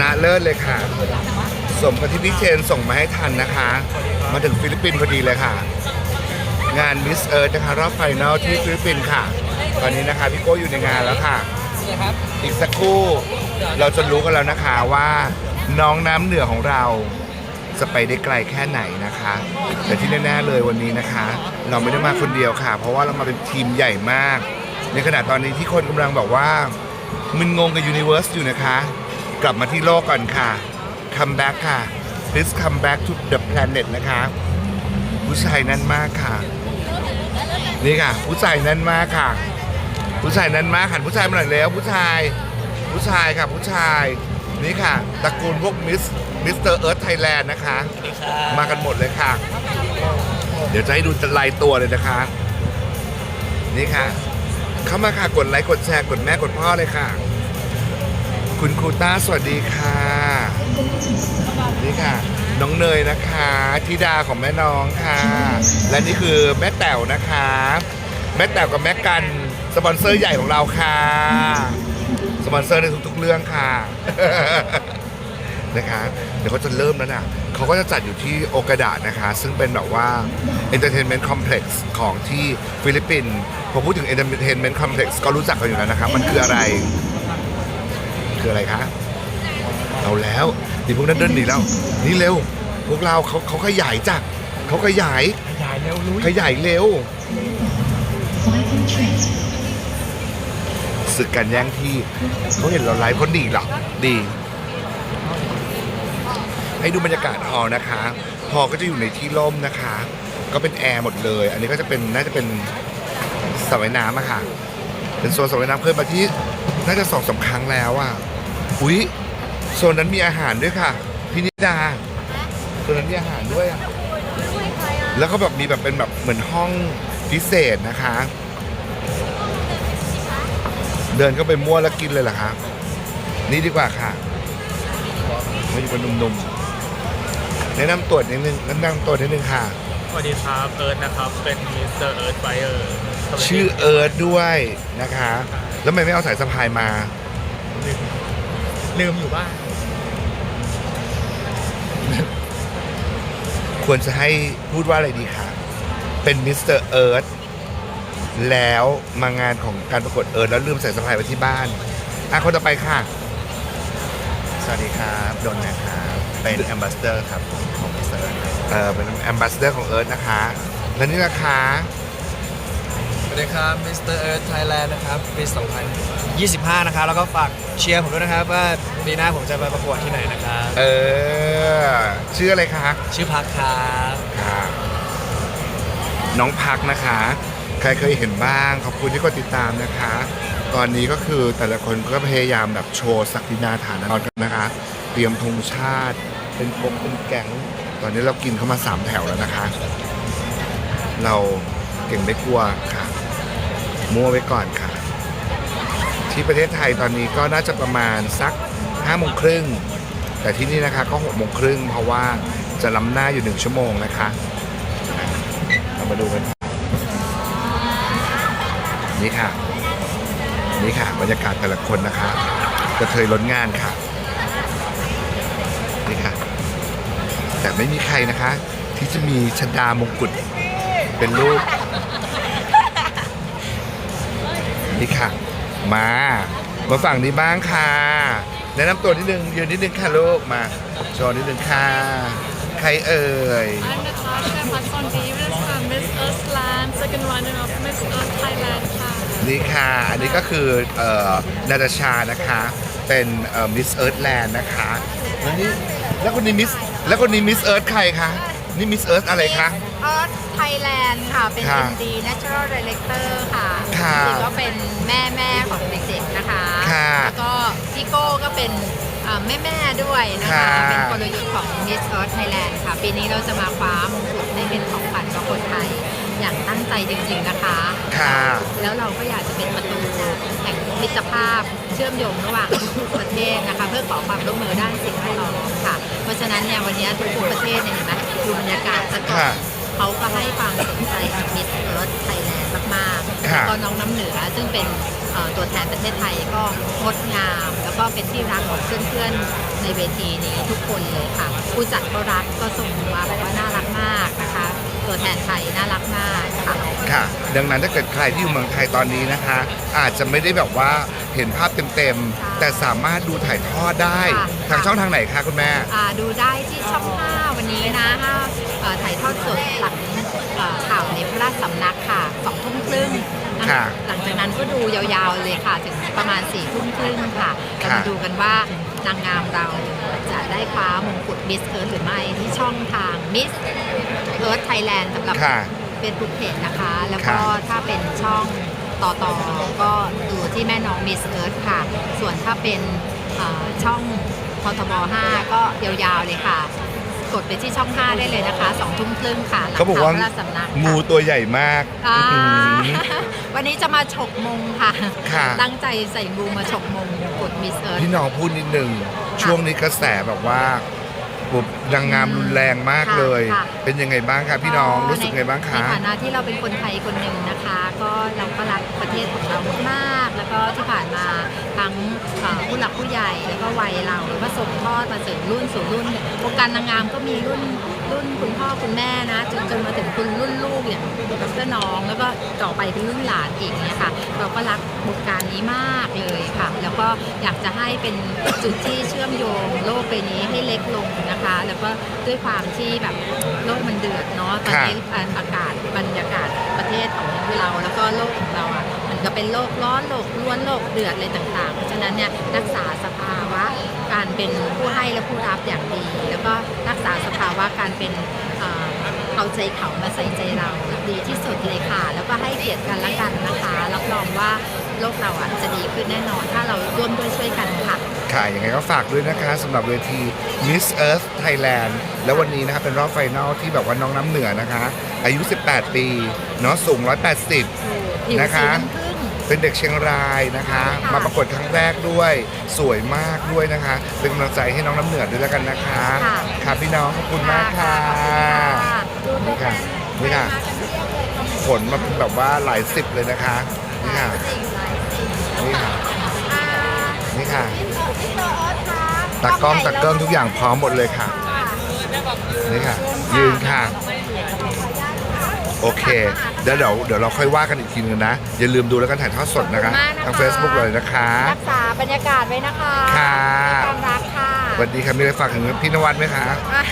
นะเลิศเลยค่ะ สมกับที่พี่เชนส่งมาให้ทันนะคะ มาถึงฟิลิปปินส์พอดีเลยค่ะ งานมิสเอิร์ธนะคะรอบไฟนอลที่ฟิลิปปินส์ค่ะ ตอนนี้นะคะพี่โก้อยู่ในงานแล้วค่ะ อีกสักครู่เราจะรู้กันแล้วนะคะว่าน้องน้ำเหนือของเราจะไปได้ไกลแค่ไหนนะคะ แต่ที่แน่ๆเลยวันนี้นะคะ เราไม่ได้มาคนเดียวค่ะ เพราะว่าเรามาเป็นทีมใหญ่มาก ในขณะตอนนี้ที่คนกำลังบอกว่า มึนงงกับยูนิเวอร์สอยู่นะคะ กลับมาที่โลกก่อนค่ะ come back ค่ะ please come back to the planet นะคะ ผู้ชายแนั่นมากค่ะ นี่ค่ะ ผู้ชายแนั่นมากค่ะ ผู้ชายนั้นมากหันผู้ชายมาหน่อยแล้ว ผู้ชาย ผู้ชายค่ะ ผู้ชาย นี่ค่ะตระกูลพวกมิสมิสเตอร์เอิร์ธไทยแลนด์นะคะ มากันหมดเลยค่ะ เดี๋ยวจะให้ดูลายตัวเลยนะคะ นี่ค่ะ เข้ามาค่ะกดไลค์กดแชร์กดแม่กดพ่อเลยค่ะ คุณครูต้าสวัสดีค่ะ นี่ค่ะ น้องเนยนะคะธิดาของแม่น้องค่ะ และนี่คือแม่แต๋วนะคะ แม่แต๋วกับแม่กันสปอนเซอร์ใหญ่ของเราค่ะ สปอนเซอร์ในทุก ๆ เรื่องค่ะ นะคะเดี๋ยวเขาจะเริ่มแล้วนะเขาก็จะจัดอยู่ที่โอกาดานะคะ ซึ่งเป็นแบบว่า Entertainment Complex ของที่ฟิลิปปินส์พอพูดถึง Entertainment Complex ก็รู้จักกันอยู่แล้วนะครับมันคืออะไร คืออะไรคะเอาแล้วดีพวกนั้นเดินหนีแล้วนี่เร็ว พวกเราเขาเขาขยายจ้ะเขาขยายขยายเร็วลุยขยายเร็วศึกกันแย่งที่เขาเห็นเราไลฟ์เขาดีเหรอดี ให้ดูบรรยากาศฮอลล์นะคะฮอลล์ก็จะอยู่ในที่ร่มนะคะ ก็เป็นแอร์หมดเลย อันนี้ก็จะเป็นน่าจะเป็นสระว่ายน้ำอะค่ะ เป็นโซนสระว่ายน้ำเคยมาที่น่าจะสองสามครั้งแล้วอะ อุ๊ยโซนนั้นมีอาหารด้วยค่ะพินิดาโซนนั้นมีอาหารด้วยอะแล้วก็แบบมีแบบเป็นแบบเหมือนห้องพิเศษนะคะ เดินเข้าไปมั่วแล้วกินเลยเหรอคะนี่ดีกว่าค่ะมาอยู่กับหนุ่มๆแนะนำตัวนิดนึงแนะนำตัวนิดนึงค่ะ สวัสดีครับเอิร์ธนะครับ เป็นมิสเตอร์เอิร์ธไฟเออร์ชื่อเอิร์ธด้วยนะคะ แล้วทำไมไม่เอาสายสะพายมา ลืมอยู่บ้านควรจะให้พูดว่าอะไรดีคะเป็นมิสเตอร์เอิร์ธแล้วมางานของการประกวดเอิร์ธแล้วลืมใส่สะพายไว้ที่บ้าน อะคนต่อไปค่ะ สวัสดีครับดนนะครับ เป็นแอมบาสเดอร์ครับ ของมิสเตอร์เออเป็นแอมบาสเดอร์ของเอิร์ธนะคะ แล้วนี่ราคาสวัส ดีครับมิสเตอร์เอิร์ธไทยแลนด์นะครับปี2025 นะครับ แล้วก็ฝากเชียร์ผมด้วยนะครับ ว่าปีหน้าผมจะไปประกวดที่ไหนนะครับ เออ ชื่ออะไรคะชื่อพักครับค่ะน้องพักนะคะ ใครเคยเห็นบ้าง ขอบคุณที่กดติดตามนะคะ ตอนนี้ก็คือแต่ละคนก็พยายามแบบโชว์ศักดินาฐานะกันนะคะ เตรียมธงชาติ เป็นกงเป็นแก๊งตอนนี้เรากินเข้ามาสามแถวแล้วนะคะ เราเก่งไม่กลัวค่ะ มั่วไว้ก่อนค่ะ ที่ประเทศไทยตอนนี้ก็น่าจะประมาณสักห้าโมงครึ่งแต่ที่นี่นะคะก็หกโมงครึ่งเพราะว่าจะล้ำหน้าอยู่หนึ่งชั่วโมงนะคะเรามาดูกันนี่ค่ะ นี่ค่ะ บรรยากาศแต่ละคนนะคะกระเทยล้นงานค่ะนี่ค่ะ แต่ไม่มีใครนะคะ ที่จะมีชดามงกุฎเป็นลูก นี่ค่ะ มา มาฝั่งนี้บ้างค่ะ แนะนำตัวนิดนึงยืนนิดนึงค่ะลูกมาโชว์นิดนึงค่ะ ใครเอ่ย I'm Natasha Patson Davis ค่ะ Miss Earthland second runner of Miss Earth Thailand ค่ะ นี่ค่ะ อันนี้ก็คือเอ่อนาตาชานะคะ เป็นมิสเอิร์ธแลนด์นะคะ แล้วนี่แล้วคนนี้มิสแล้วคนนี้มิสเอิร์ธใครคะ นี่มิสเอิร์ธอะไรคะ ออสไทยแลนด์ค่ะ เป็น ค่ะ MD Natural Director ค่ะค่ะจริงๆก็เป็นแม่แม่ๆของเด็กๆนะคะ ค่ะแล้วก็พี่โก้ก็เป็นแม่แม่ๆด้วยนะคะ ค่ะ เป็นกลยุทธ์ของ Miss Earth Thailand ค่ะ ปีนี้เราจะมาคว้ามงกุฎในเป็นของขวัญกับคนไทย อย่างตั้งใจจริงๆนะคะ ค่ะ แล้วเราก็อยากจะเป็นประตูแห่งมิตรภาพเชื่อมโยงระหว่างทุกประเทศนะคะ เพื่อขอความร่วมมือด้านสิ่งแวดล้อมค่ะ เพราะฉะนั้นเนี่ยวันนี้ทุกๆประเทศเนี่ยเห็นไหม ดูบรรยากาศซะก่อนค่ะเขาก็ให้ความสนใจกับ Miss Earth Thailand มากๆค่ะ แล้วก็น้องน้ำเหนือซึ่งเป็นเอ่อตัวแทนประเทศไทยก็งดงาม แล้วก็เป็นที่รักของเพื่อนๆในเวทีนี้ทุกคนเลยค่ะ ผู้จัดก็รักก็ส่งมาบอกว่าน่ารักมากนะคะ ตัวแทนไทยน่ารักมากค่ะ ค่ะ ดังนั้นถ้าเกิดใครที่อยู่เมืองไทยตอนนี้นะคะ อาจจะไม่ได้แบบว่าเห็นภาพเต็มๆ แต่สามารถดูถ่ายทอดได้ ค่ะ ทางช่องทางไหนคะคุณแม่ อ่าดูได้ที่ช่อง5วั นนี้นะถ้าเอ่อถ่ายทอดสดหลังเอ่อข่าวในพระราชสำนักค่ะสองทุ่มครึ่งนะค่ะหลังจากนั้นก็ดูยาวๆเลยค่ะถึงประมาณ4ี่ทุ่มครึ่งค่ะเราค่ะมาดูกันว่านางงามเราจะได้คว้ามงกุฎมิสเอิร์ธหรือไม่ที่ช่องทางมิสเอิร์ธไทยแลนด์สำหรับค่ะเฟซบุ๊กเพจนะคะ แล้วก็ค่ะถ้าเป็นช่องต่อต่อก็ดูที่แม่น้องมิสเอิร์ธค่ะ ส่วนถ้าเป็นเอ่อช่องททบ5ก็ยาวๆเลยค่ะ กดไปที่ช่อง 5 ได้เลยนะคะ2ทุ่มครึ่งค่ะหลังเขาบอกว่าข่พระราชสำนักค่ะงูตัวใหญ่มาก อ่าอื้อหือวันนี้จะมาฉกมงค่ะ ค่ะ ตั้งใจใส่งูมาฉกมงกดมิสเอิร์ธ พี่น้องพูดนิดนึง ช่วงนี้กระแสแบบว่า บุบนางงามรุนแรงมากเลย ค่ะ เป็นยังไงบ้างคะพี่น้องรู้สึกไงบ้างคะในฐานะที่เราเป็นคนไทยคนหนึ่งนะคะ ก็เราก็รักประเทศของเรามากๆแล้วก็ที่ผ่านมาทั้งเอ่อผู้หลักผู้ใหญ่แล้วก็วัยเราแล้วก็ส่งทอดมาถึงรุ่นสู่รุ่นวงการนางงามก็มีรุ่น รุ่นคุณพ่อคุณแม่นะจนจนมาถึงคุณรุ่นลูกอย่างดรน้องแล้วก็ต่อไปเป็นรุ่นหลานอีกเนี่ยค่ะเราก็รักวงการนี้มากเลยค่ะ แล้วก็อยากจะให้เป็นจุดที่เชื่อมโยงโลกใบนี้ให้เล็กลงนะคะ แล้วก็ด้วยความที่แบบโลกมันเดือดเนาะตอนนี้อ่าอากาศบรรยากาศประเทศของเราแล้วก็โลกของเราอะมันก็เป็นโลกร้อนโลกร้วนโลกเดือดอะไรต่างๆ เพราะฉะนั้นเนี่ยรักษาสภาวะ การเป็นผู้ให้และผู้รับอย่างดี แล้วก็รักษาสภาวะการเป็นเอ่อเอาใจเขามาใส่ใจเราดีที่สุดเลยค่ะ แล้วก็ให้เกียรติกันและกันนะคะรับรองว่าโลกเราอะจะดีขึ้นแน่นอน ถ้าเราร่วมด้วยช่วยกันค่ะค่ะยังไงก็ฝากด้วยนะคะสำหรับเวที Miss Earth Thailand แล้ววันนี้นะคะเป็นรอบไฟนอลที่แบบว่าน้องน้ำเหนือนะคะ อายุ 18 ปีเนาะสูง 180ผิวนะคะสีน้ำผึ้ง เป็นเด็กเชียงรายนะคะค่ะมาประกวดครั้งแรกด้วย สวยมากด้วยนะคะเป็นกำลังใจให้น้องน้ำเหนือด้วยแล้วกันนะคะ ค่ะ ค่ะพี่น้องขอบคุณมากค่ะดูตัวแทนนี่ค่ะมากันเทียบเลยผลมาเป็นแบบว่าหลายสิบเลยนะคะนี่ค่ะนี่ค่ะนี่ค่ะตากล้องตากเกิ้งทุกอย่างพร้อมหมดเลยค่ะนี่ค่ะ ยืนค่ะ โอเค เดี๋ยวเดี๋ยวเดี๋ยวเราค่อยว่ากันอีกทีนึงนะ อย่าลืมดูแล้วกันถ่ายทอดสดนะคะขอบคุณมากนะคะ ทาง Facebook เลยนะคะ รักษาบรรยากาศไว้นะคะค่ะ มีความรักค่ะสวัสดีค่ะมีอะไรฝากถึงพี่นวัดไหมคะ อะ